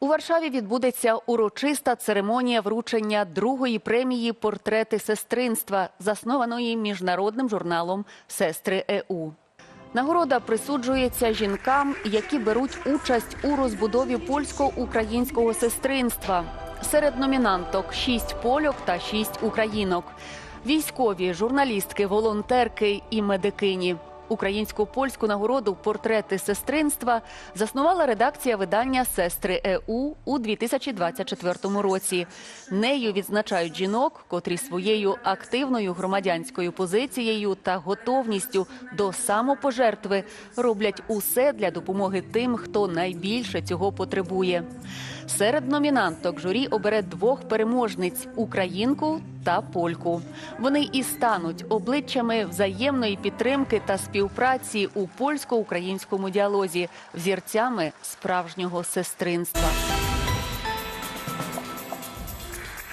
У Варшаві відбудеться урочиста церемонія вручення другої премії Портрети сестринства, заснованої міжнародним журналом Сестри ЕУ. Нагорода присуджується жінкам, які беруть участь у розбудові польсько-українського сестринства. Серед номінанток шість польок та шість українок. Військові, журналістки, волонтерки і медикині. Українську польську нагороду Портрети сестринства заснувала редакція видання Сестри ЕУ у 2024 році. Нею відзначають жінок, котрі своєю активною громадянською позицією та готовністю до самопожертви роблять усе для допомоги тим, хто найбільше цього потребує. Серед номінанток журі обере двох переможниць українку та польку. Вони і стануть обличчями взаємної підтримки та співпраці у польсько-українському діалозі, взірцями справжнього сестринства.